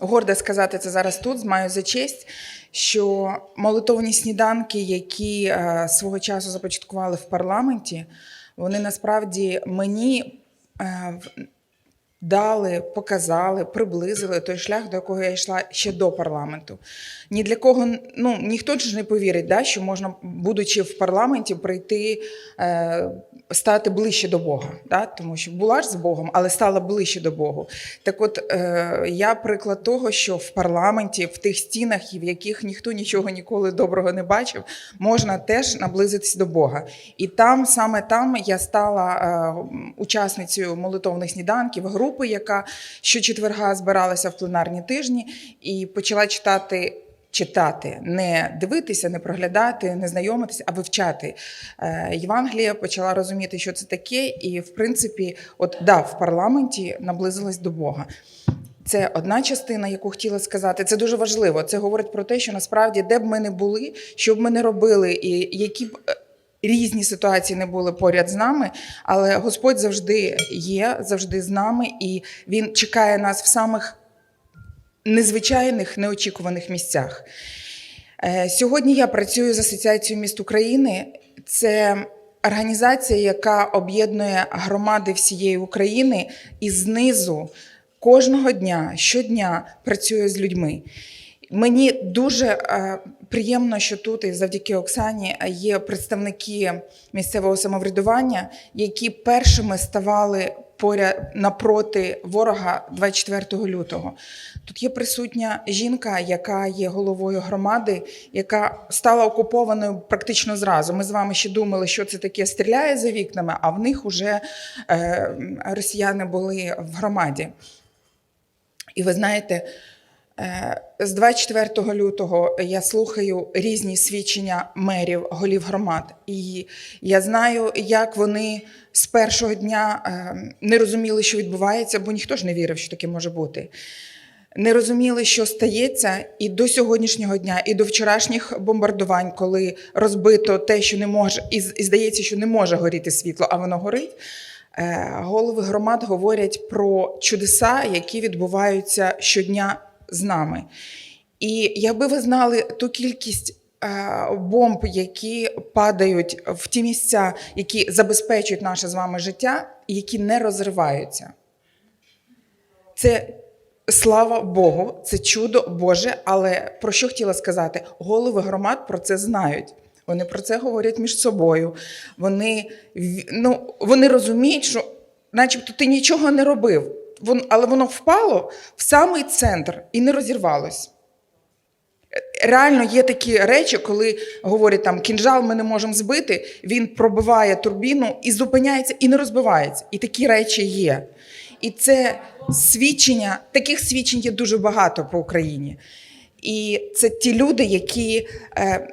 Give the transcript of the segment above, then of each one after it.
горда сказати це зараз тут, маю за честь, що молитовні сніданки, які е, свого часу започаткували в парламенті, вони насправді мені е, дали, показали, приблизили той шлях, до якого я йшла ще до парламенту. Ні для кого ну ніхто ж не повірить, да, що можна, будучи в парламенті, прийти. Е, Стати ближче до Бога, да? тому що була ж з Богом, але стала ближче до Богу. Так от е, я приклад того, що в парламенті, в тих стінах, в яких ніхто нічого ніколи доброго не бачив, можна теж наблизитись до Бога. І там, саме там, я стала е, учасницею молитовних сніданків, групи, яка щочетверга збиралася в пленарні тижні, і почала читати. Читати, не дивитися, не проглядати, не знайомитися, а вивчати Е, Євангелія, почала розуміти, що це таке, і в принципі, от да, в парламенті наблизилась до Бога. Це одна частина, яку хотіла сказати. Це дуже важливо. Це говорить про те, що насправді, де б ми не були, що б ми не робили, і які б е, різні ситуації не були поряд з нами, але Господь завжди є, завжди з нами, і Він чекає нас в самих незвичайних, неочікуваних місцях. Е, Сьогодні я працюю з Асоціацією міст України. Це організація, яка об'єднує громади всієї України і знизу кожного дня, щодня працює з людьми. Мені дуже е, приємно, що тут і завдяки Оксані є представники місцевого самоврядування, які першими ставали поряд напроти ворога 24 лютого. Тут є присутня жінка, яка є головою громади, яка стала окупованою практично зразу. Ми з вами ще думали, що це таке стріляє за вікнами, а в них вже е, росіяни були в громаді. І ви знаєте, е, з 24 лютого я слухаю різні свідчення мерів, голів громад, і я знаю, як вони з першого дня е, не розуміли, що відбувається, бо ніхто ж не вірив, що таке може бути. Не розуміли, що стається, і до сьогоднішнього дня, і до вчорашніх бомбардувань, коли розбито те, що не може, і, і здається, що не може горіти світло, а воно горить. Е, Голови громад говорять про чудеса, які відбуваються щодня з нами. І якби ви знали ту кількість е, бомб, які падають в ті місця, які забезпечують наше з вами життя, і які не розриваються. Це слава Богу, це чудо Боже. Але про що хотіла сказати? Голови громад про це знають. Вони про це говорять між собою. Вони, ну, вони розуміють, що начебто ти нічого не робив, Вон- але воно впало в самий центр і не розірвалось. Реально є такі речі, коли говорять там кінжал ми не можемо збити, він пробиває турбіну і зупиняється, і не розбивається. І такі речі є. І це свідчення, таких свідчень є дуже багато по Україні. І це ті люди, які е,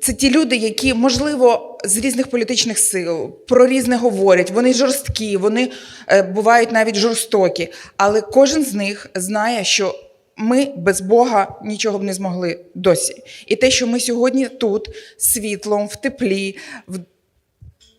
це ті люди, які, можливо, з різних політичних сил про різне говорять. Вони жорсткі, вони е, бувають навіть жорстокі. Але кожен з них знає, що ми без Бога нічого б не змогли досі. І те, що ми сьогодні тут світлом, в теплі, в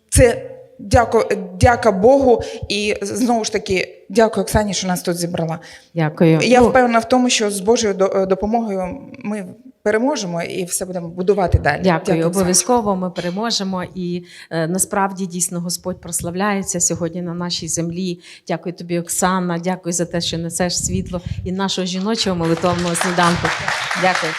це дяко, дяка Богу. І знову ж таки, дякую Оксані, що нас тут зібрала. Дякую. Я Ну, впевнена в тому, що з Божою допомогою ми переможемо і все будемо будувати далі. Дякую, обов'язково. Ми переможемо. І е, насправді дійсно Господь прославляється сьогодні на нашій землі. Дякую тобі, Оксана. Дякую за те, що несеш світло і нашого жіночого молитовного сніданку. Дякую.